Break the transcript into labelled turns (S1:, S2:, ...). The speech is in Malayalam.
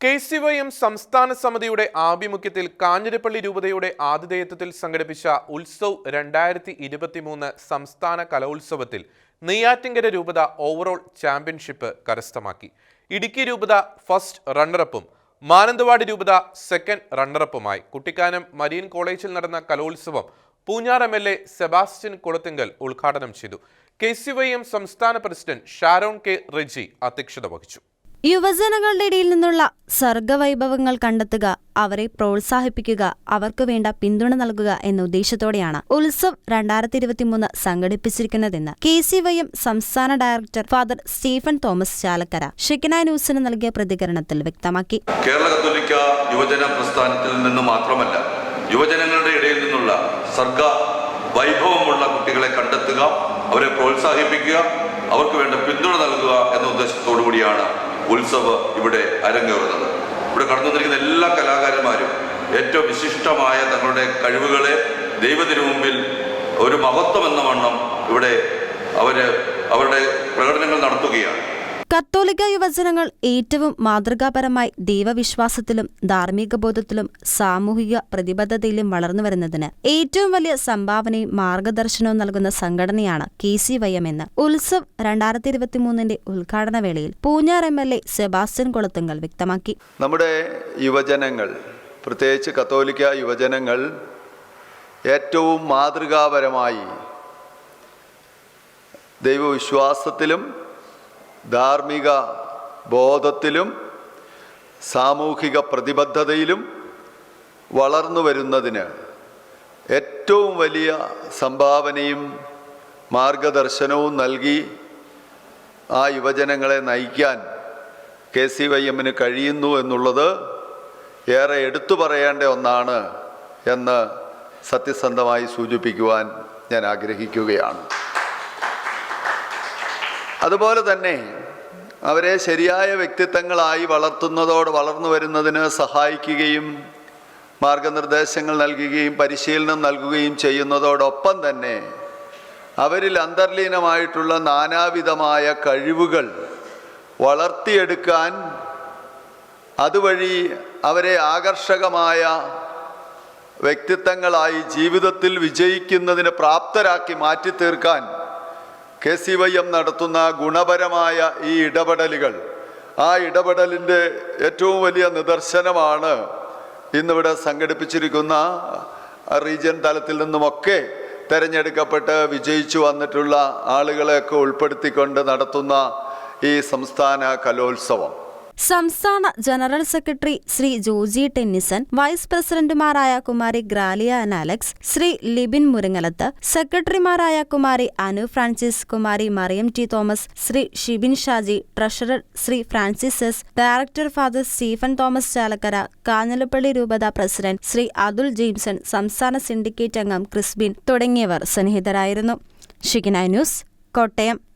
S1: കെ സി വൈ എം സംസ്ഥാന സമിതിയുടെ ആഭിമുഖ്യത്തിൽ കാഞ്ഞിരപ്പള്ളി രൂപതയുടെ ആതിഥേയത്വത്തിൽ സംഘടിപ്പിച്ച ഉത്സവ് രണ്ടായിരത്തി ഇരുപത്തിമൂന്ന് സംസ്ഥാന കലോത്സവത്തിൽ നെയ്യാറ്റിങ്കര രൂപത ഓവറോൾ ചാമ്പ്യൻഷിപ്പ് കരസ്ഥമാക്കി. ഇടുക്കി രൂപത ഫസ്റ്റ് റണ്ണറപ്പും മാനന്തവാടി രൂപത സെക്കൻഡ് റണ്ണറപ്പുമായി. കുട്ടിക്കാനം മരീൻ കോളേജിൽ നടന്ന കലോത്സവം Poonjar M L A Sebastian Kulathinkal ഉദ്ഘാടനം ചെയ്തു. കെ സി വൈ എം സംസ്ഥാന പ്രസിഡന്റ് ഷാരോൺ കെ റെജി അധ്യക്ഷത വഹിച്ചു.
S2: യുവജനങ്ങളുടെ ഇടയിൽ നിന്നുള്ള സർഗവൈഭവങ്ങൾ കണ്ടെത്തുക അവരെ പ്രോത്സാഹിപ്പിക്കുക അവർക്ക് വേണ്ട പിന്തുണ നൽകുക എന്ന ഉദ്ദേശത്തോടെയാണ് ഉത്സവ് രണ്ടായിരത്തി ഇരുപത്തിമൂന്ന് സംഘടിപ്പിച്ചിരിക്കുന്നതെന്ന് കെ സി വൈ എം സംസ്ഥാന director father Stephen Thomas Chalakkara Shigina ന്യൂസിന് നൽകിയ പ്രതികരണത്തിൽ വ്യക്തമാക്കി.
S3: യുവജന പ്രസ്ഥാനത്തിൽ നിന്ന് മാത്രമല്ല യുവജനങ്ങളുടെ ഇടയിൽ നിന്നുള്ള സർഗ വൈഭവമുള്ള കുട്ടികളെ കണ്ടെത്തുക അവരെ പ്രോത്സാഹിപ്പിക്കുക അവർക്ക് വേണ്ട പിന്തുണ നൽകുക എന്ന ഉദ്ദേശത്തോടു കൂടിയാണ് ഉത്സവ് ഇവിടെ അരങ്ങേറുന്നത്. ഇവിടെ കടന്നു വന്നിരിക്കുന്ന എല്ലാ കലാകാരന്മാരും ഏറ്റവും വിശിഷ്ടമായ തങ്ങളുടെ കഴിവുകളെ ദൈവത്തിനു മുമ്പിൽ ഒരു മഹത്വം എന്ന വണ്ണം ഇവിടെ അവർ അവരുടെ പ്രകടനങ്ങൾ നടത്തുകയാണ്.
S2: കത്തോലിക്ക യുവജനങ്ങൾ ഏറ്റവും മാതൃകാപരമായി ദൈവവിശ്വാസത്തിലും ധാർമ്മിക ബോധത്തിലും സാമൂഹിക പ്രതിബദ്ധതയിലും വളർന്നു വരുന്നതിന് ഏറ്റവും വലിയ സംഭാവനയും മാർഗദർശനവും നൽകുന്ന സംഘടനയാണ് കെ സി വൈ എം എന്ന്. ഉത്സവ് രണ്ടായിരത്തി ഇരുപത്തിമൂന്നിന്റെ ഉദ്ഘാടന വേളയിൽ Poonjar M L A Sebastian Kolathunkal വ്യക്തമാക്കി.
S4: നമ്മുടെ യുവജനങ്ങൾ പ്രത്യേകിച്ച് കത്തോലിക്ക യുവജനങ്ങൾ ഏറ്റവും മാതൃകാപരമായി ദൈവവിശ്വാസത്തിലും ധാർമ്മിക ബോധത്തിലും സാമൂഹിക പ്രതിബദ്ധതയിലും വളർന്നു വരുന്നതിന് ഏറ്റവും വലിയ സംഭാവനയും മാർഗദർശനവും നൽകി ആ യുവജനങ്ങളെ നയിക്കാൻ കെ സി വൈ എമ്മിന് കഴിയുന്നു എന്നുള്ളത് ഏറെ എടുത്തു പറയേണ്ട ഒന്നാണ് എന്ന് സത്യസന്ധമായി സൂചിപ്പിക്കുവാൻ ഞാൻ ആഗ്രഹിക്കുകയാണ്. അതുപോലെ തന്നെ അവരെ ശരിയായ വ്യക്തിത്വങ്ങളായി വളർത്തുന്നതോട് വളർന്നു വരുന്നതിന് സഹായിക്കുകയും മാർഗനിർദ്ദേശങ്ങൾ നൽകുകയും പരിശീലനം നൽകുകയും ചെയ്യുന്നതോടൊപ്പം തന്നെ അവരിൽ അന്തർലീനമായിട്ടുള്ള നാനാവിധമായ കഴിവുകൾ വളർത്തിയെടുക്കാൻ അതുവഴി അവരെ ആകർഷകമായ വ്യക്തിത്വങ്ങളായി ജീവിതത്തിൽ വിജയിക്കുന്നതിന് പ്രാപ്തരാക്കി മാറ്റി തീർക്കാൻ കെ സി വൈ എം നടത്തുന്ന ഗുണപരമായ ഈ ഇടപെടലുകൾ ആ ഇടപെടലിന്റെ ഏറ്റവും വലിയ നിദർശനമാണ് ഇന്നിവിടെ സംഘടിപ്പിച്ചിരിക്കുന്ന റീജിയൻ തലത്തിൽ നിന്നുമൊക്കെ തിരഞ്ഞെടുക്കപ്പെട്ട് വിജയിച്ചു വന്നിട്ടുള്ള ആളുകളെയൊക്കെ ഉൾപ്പെടുത്തിക്കൊണ്ട് നടത്തുന്ന ഈ സംസ്ഥാന കലോത്സവം.
S2: സംസ്ഥാന general secretary Shri Joji Tennyson vice പ്രസിഡന്റുമാരായ കുമാരി ഗ്രാലിയ അനാലക്സ് ശ്രീ ലിബിൻ മുരങ്ങലത്ത് സെക്രട്ടറിമാരായ Kumari Anu Francis Kumari Mariam T Thomas Shri Shibin Shaji treasurer Shri Francis S director father Stephen Thomas Chalakkara Kanjirappally രൂപത പ്രസിഡന്റ് ശ്രീ അതുൽ ജെയിംസൺ സംസ്ഥാന സിൻഡിക്കേറ്റ് അംഗം ക്രിസ്ബിൻ തുടങ്ങിയവർ സന്നിഹിതരായിരുന്നു. ഷിഗിന ന്യൂസ് കോട്ടയം.